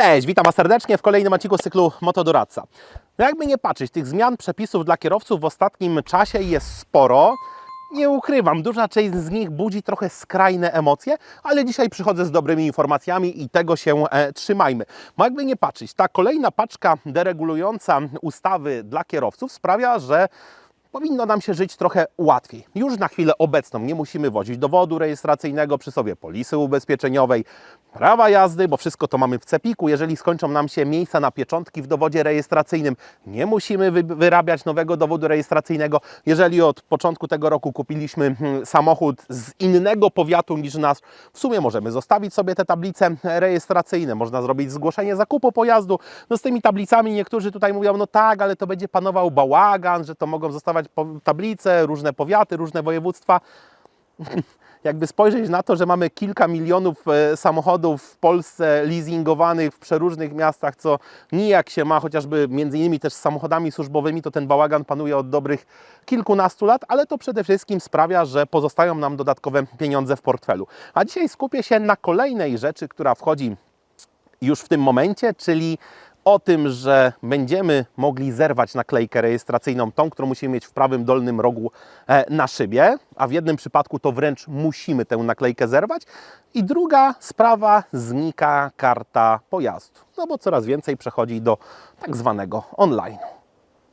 Cześć, witam Was serdecznie w kolejnym odcinku cyklu Motodoradca. No jakby nie patrzeć, tych zmian przepisów dla kierowców w ostatnim czasie jest sporo. Nie ukrywam, duża część z nich budzi trochę skrajne emocje, ale dzisiaj przychodzę z dobrymi informacjami i tego się e, trzymajmy. Bo jakby nie patrzeć, ta kolejna paczka deregulująca ustawy dla kierowców sprawia, że powinno nam się żyć trochę łatwiej. Już na chwilę obecną nie musimy wozić dowodu rejestracyjnego przy sobie, polisy ubezpieczeniowej, prawa jazdy, bo wszystko to mamy w cepiku. Jeżeli skończą nam się miejsca na pieczątki w dowodzie rejestracyjnym, nie musimy wy wyrabiać nowego dowodu rejestracyjnego. Jeżeli od początku tego roku kupiliśmy hmm, samochód z innego powiatu niż nasz, w sumie możemy zostawić sobie te tablice rejestracyjne, można zrobić zgłoszenie zakupu pojazdu. No z tymi tablicami niektórzy tutaj mówią, no tak, ale to będzie panował bałagan, że to mogą zostawać po- tablice, różne powiaty, różne województwa jakby spojrzeć na to, że mamy kilka milionów e, samochodów w Polsce leasingowanych w przeróżnych miastach, co nijak się ma, chociażby między innymi też z samochodami służbowymi, to ten bałagan panuje od dobrych kilkunastu lat, ale to przede wszystkim sprawia, że pozostają nam dodatkowe pieniądze w portfelu. A dzisiaj skupię się na kolejnej rzeczy, która wchodzi już w tym momencie, czyli o tym, że będziemy mogli zerwać naklejkę rejestracyjną, tą, którą musimy mieć w prawym dolnym rogu e, na szybie, a w jednym przypadku to wręcz musimy tę naklejkę zerwać. I druga sprawa, znika karta pojazdu, no bo coraz więcej przechodzi do tak zwanego online.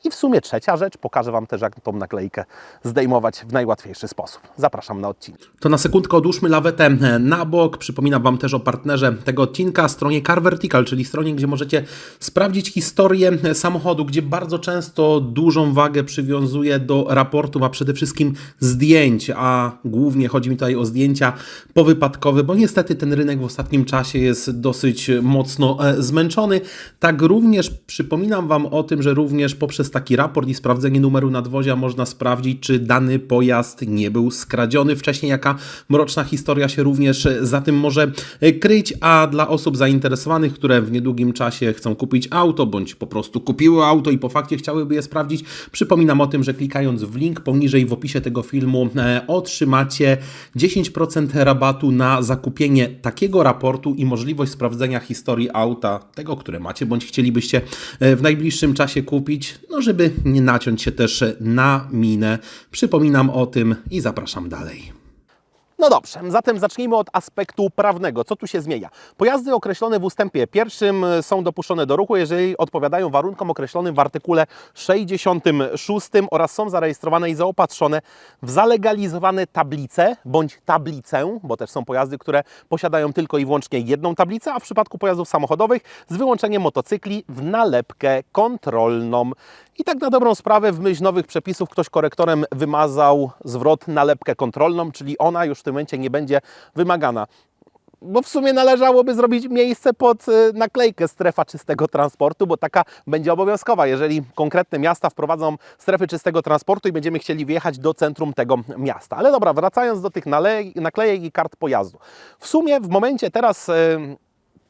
I w sumie trzecia rzecz, pokażę Wam też, jak tą naklejkę zdejmować w najłatwiejszy sposób. Zapraszam na odcinek. To na sekundkę odłóżmy lawetę na bok. Przypominam Wam też o partnerze tego odcinka, stronie Car Vertical, czyli stronie, gdzie możecie sprawdzić historię samochodu, gdzie bardzo często dużą wagę przywiązuję do raportów, a przede wszystkim zdjęć, a głównie chodzi mi tutaj o zdjęcia powypadkowe, bo niestety ten rynek w ostatnim czasie jest dosyć mocno e, zmęczony. Tak również przypominam Wam o tym, że również poprzez taki raport i sprawdzenie numeru nadwozia można sprawdzić, czy dany pojazd nie był skradziony. Wcześniej, jaka mroczna historia się również za tym może kryć, a dla osób zainteresowanych, które w niedługim czasie chcą kupić auto, bądź po prostu kupiły auto i po fakcie chciałyby je sprawdzić, przypominam o tym, że klikając w link poniżej w opisie tego filmu e, otrzymacie 10% rabatu na zakupienie takiego raportu i możliwość sprawdzenia historii auta, tego, które macie, bądź chcielibyście e, w najbliższym czasie kupić, no żeby nie naciąć się też na minę. Przypominam o tym i zapraszam dalej. No dobrze, zatem zacznijmy od aspektu prawnego. Co tu się zmienia? Pojazdy określone w ustępie pierwszym są dopuszczone do ruchu, jeżeli odpowiadają warunkom określonym w artykule 66 oraz są zarejestrowane i zaopatrzone w zalegalizowane tablice bądź tablicę, bo też są pojazdy, które posiadają tylko i wyłącznie jedną tablicę, a w przypadku pojazdów samochodowych z wyłączeniem motocykli w nalepkę kontrolną. I tak na dobrą sprawę w myśl nowych przepisów ktoś korektorem wymazał zwrot nalepkę kontrolną, czyli ona już w tym momencie nie będzie wymagana. Bo w sumie należałoby zrobić miejsce pod y, naklejkę strefa czystego transportu, bo taka będzie obowiązkowa, jeżeli konkretne miasta wprowadzą strefy czystego transportu i będziemy chcieli wjechać do centrum tego miasta. Ale dobra, wracając do tych naklejek i kart pojazdu. W sumie w momencie teraz y,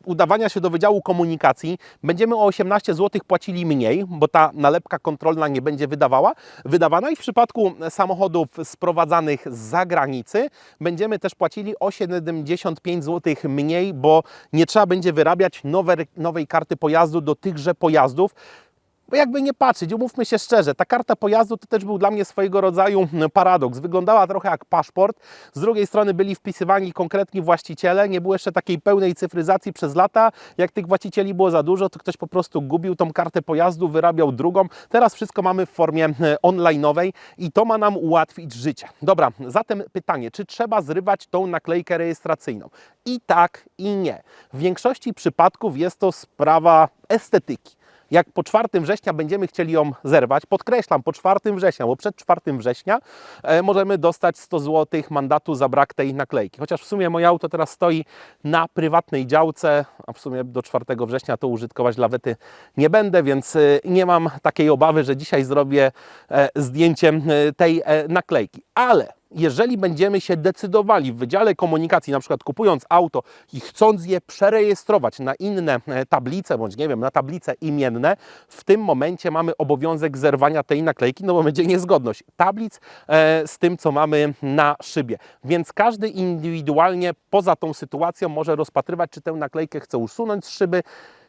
udawania się do Wydziału Komunikacji będziemy o 18 zł płacili mniej, bo ta nalepka kontrolna nie będzie wydawała, wydawana i w przypadku samochodów sprowadzanych z zagranicy będziemy też płacili o 75 zł mniej, bo nie trzeba będzie wyrabiać nowe, nowej karty pojazdu do tychże pojazdów. Bo jakby nie patrzeć, umówmy się szczerze, ta karta pojazdu to też był dla mnie swojego rodzaju mm, paradoks. Wyglądała trochę jak paszport, z drugiej strony byli wpisywani konkretni właściciele, nie było jeszcze takiej pełnej cyfryzacji przez lata. Jak tych właścicieli było za dużo, to ktoś po prostu gubił tą kartę pojazdu, wyrabiał drugą. Teraz wszystko mamy w formie e, online'owej i to ma nam ułatwić życie. Dobra, zatem pytanie, czy trzeba zrywać tą naklejkę rejestracyjną? I tak, i nie. W większości przypadków jest to sprawa estetyki jak po 4 września będziemy chcieli ją zerwać, podkreślam, po 4 września, bo przed 4 września e, możemy dostać 100 zł mandatu za brak tej naklejki. Chociaż w sumie moje auto teraz stoi na prywatnej działce, a w sumie do 4 września to użytkować lawety nie będę, więc e, nie mam takiej obawy, że dzisiaj zrobię e, zdjęcie e, tej naklejki. Ale jeżeli będziemy się decydowali w Wydziale Komunikacji, na przykład kupując auto i chcąc je przerejestrować na inne e, tablice, bądź nie wiem, na tablice imienne, w tym momencie mamy obowiązek zerwania tej naklejki, no bo będzie niezgodność tablic e, z tym, co mamy na szybie. Więc każdy indywidualnie poza tą sytuacją może rozpatrywać, czy tę naklejkę chce usunąć z szyby,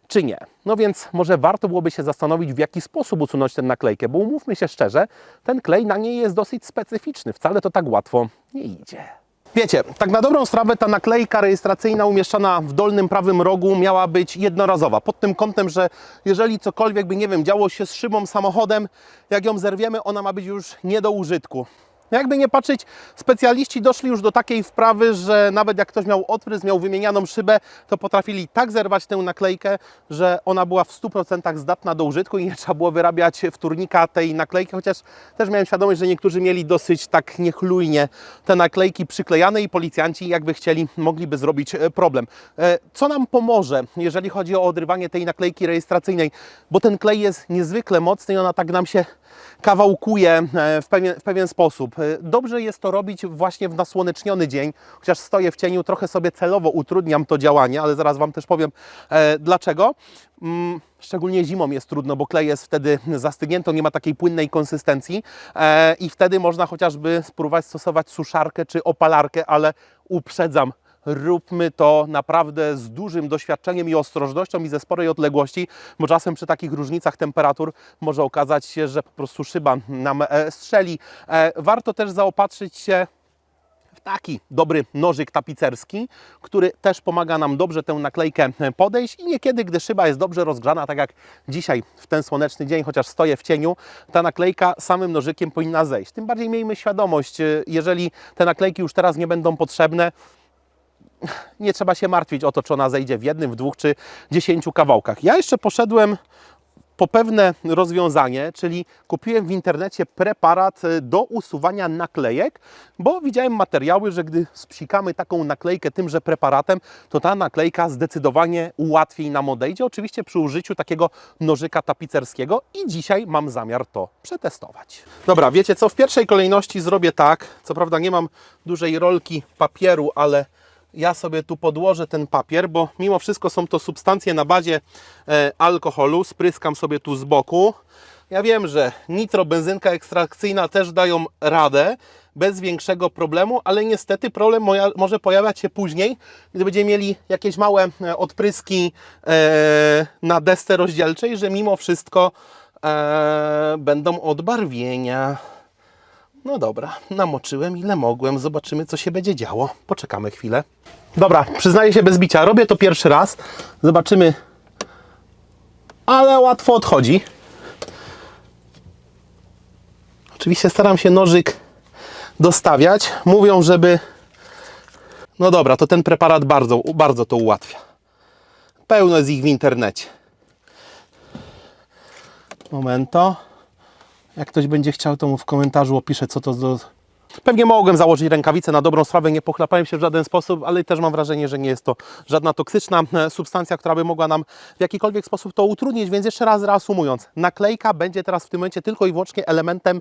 czy nie. No więc może warto byłoby się zastanowić, w jaki sposób usunąć tę naklejkę, bo umówmy się szczerze, ten klej na niej jest dosyć specyficzny. Wcale to tak łatwo nie idzie. Wiecie, tak na dobrą sprawę ta naklejka rejestracyjna umieszczona w dolnym prawym rogu miała być jednorazowa. Pod tym kątem, że jeżeli cokolwiek by, nie wiem, działo się z szybą samochodem, jak ją zerwiemy, ona ma być już nie do użytku. Jakby nie patrzeć, specjaliści doszli już do takiej wprawy, że nawet jak ktoś miał odprysk, miał wymienianą szybę, to potrafili tak zerwać tę naklejkę, że ona była w 100% zdatna do użytku i nie trzeba było wyrabiać wtórnika tej naklejki, chociaż też miałem świadomość, że niektórzy mieli dosyć tak niechlujnie te naklejki przyklejane i policjanci jakby chcieli, mogliby zrobić e, problem. E, Co nam pomoże, jeżeli chodzi o odrywanie tej naklejki rejestracyjnej, bo ten klej jest niezwykle mocny i ona tak nam się kawałkuje e, w pewien, w pewien sposób. E, Dobrze jest to robić właśnie w nasłoneczniony dzień, chociaż stoję w cieniu, trochę sobie celowo utrudniam to działanie, ale zaraz Wam też powiem e, dlaczego. Mm, Szczególnie zimą jest trudno, bo klej jest wtedy zastygnięty, nie ma takiej płynnej konsystencji e, i wtedy można chociażby spróbować stosować suszarkę czy opalarkę, ale uprzedzam, róbmy to naprawdę z dużym doświadczeniem i ostrożnością i ze sporej odległości, bo czasem przy takich różnicach temperatur może okazać się, że po prostu szyba nam e, strzeli. E, Warto też zaopatrzyć się w taki dobry nożyk tapicerski, który też pomaga nam dobrze tę naklejkę podejść i niekiedy, gdy szyba jest dobrze rozgrzana, tak jak dzisiaj w ten słoneczny dzień, chociaż stoję w cieniu, ta naklejka samym nożykiem powinna zejść. Tym bardziej miejmy świadomość, e, jeżeli te naklejki już teraz nie będą potrzebne, nie trzeba się martwić o to, czy ona zejdzie w jednym, w dwóch czy dziesięciu kawałkach. Ja jeszcze poszedłem po pewne rozwiązanie, czyli kupiłem w internecie preparat e, do usuwania naklejek, bo widziałem materiały, że gdy spsikamy taką naklejkę tymże preparatem, to ta naklejka zdecydowanie łatwiej nam odejdzie, oczywiście przy użyciu takiego nożyka tapicerskiego i dzisiaj mam zamiar to przetestować. Dobra, wiecie co, w pierwszej kolejności zrobię tak, co prawda nie mam dużej rolki papieru, ale ja sobie tu podłożę ten papier, bo mimo wszystko są to substancje na bazie e, alkoholu. Spryskam sobie tu z boku. Ja wiem, że nitro, benzynka ekstrakcyjna też dają radę bez większego problemu, ale niestety problem może pojawiać się później, gdy będziemy mieli jakieś małe e, odpryski e, na desce rozdzielczej, że mimo wszystko będą odbarwienia. No dobra, namoczyłem ile mogłem. Zobaczymy, co się będzie działo. Poczekamy chwilę. Dobra, przyznaję się bez bicia. Robię to pierwszy raz. Zobaczymy. Ale łatwo odchodzi. Oczywiście staram się nożyk dostawiać. Mówią, żeby... No dobra, to ten preparat bardzo, bardzo to ułatwia. Pełno jest ich w internecie. Momento. Jak ktoś będzie chciał, to mu w komentarzu opiszę, co to do... Pewnie mogłem założyć rękawice na dobrą sprawę, nie pochlapałem się w żaden sposób, ale też mam wrażenie, że nie jest to żadna toksyczna e, substancja, która by mogła nam w jakikolwiek sposób to utrudnić, więc jeszcze raz reasumując, naklejka będzie teraz w tym momencie tylko i wyłącznie elementem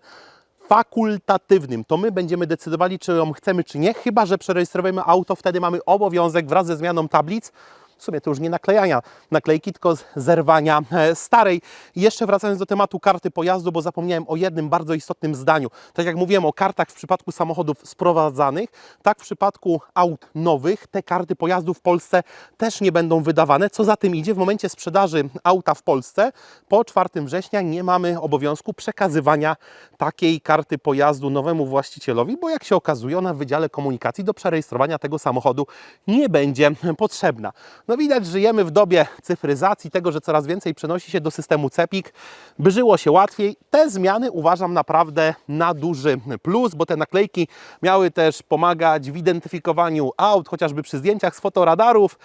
fakultatywnym. To my będziemy decydowali, czy ją chcemy, czy nie, chyba że przerejestrujemy auto, wtedy mamy obowiązek wraz ze zmianą tablic w sumie to już nie naklejania naklejki, tylko zerwania e, starej. Jeszcze wracając do tematu karty pojazdu, bo zapomniałem o jednym bardzo istotnym zdaniu. Tak jak mówiłem o kartach w przypadku samochodów sprowadzanych, tak w przypadku aut nowych te karty pojazdu w Polsce też nie będą wydawane. Co za tym idzie, w momencie sprzedaży auta w Polsce po 4 września nie mamy obowiązku przekazywania takiej karty pojazdu nowemu właścicielowi, bo jak się okazuje, ona w Wydziale Komunikacji do przerejestrowania tego samochodu nie będzie potrzebna. No widać, żyjemy w dobie cyfryzacji, tego, że coraz więcej przenosi się do systemu CEPIK, by żyło się łatwiej. Te zmiany uważam naprawdę na duży plus, bo te naklejki miały też pomagać w identyfikowaniu aut, chociażby przy zdjęciach z fotoradarów,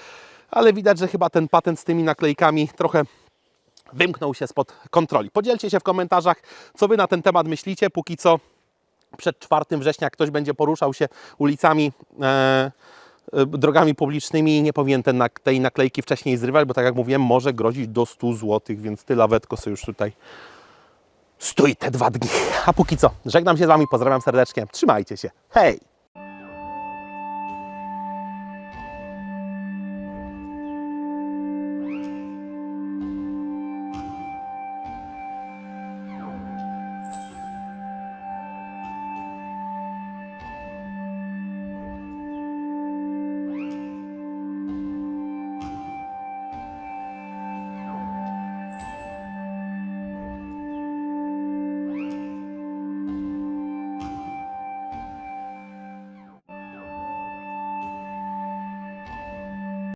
ale widać, że chyba ten patent z tymi naklejkami trochę wymknął się spod kontroli. Podzielcie się w komentarzach, co Wy na ten temat myślicie. Póki co przed 4 września ktoś będzie poruszał się ulicami, e, drogami publicznymi, nie powinien ten, tej naklejki wcześniej zrywać, bo tak jak mówiłem, może grozić do 100 zł, więc ty lawetko sobie już tutaj stój te dwa dni. A póki co, żegnam się z Wami, pozdrawiam serdecznie, trzymajcie się, hej!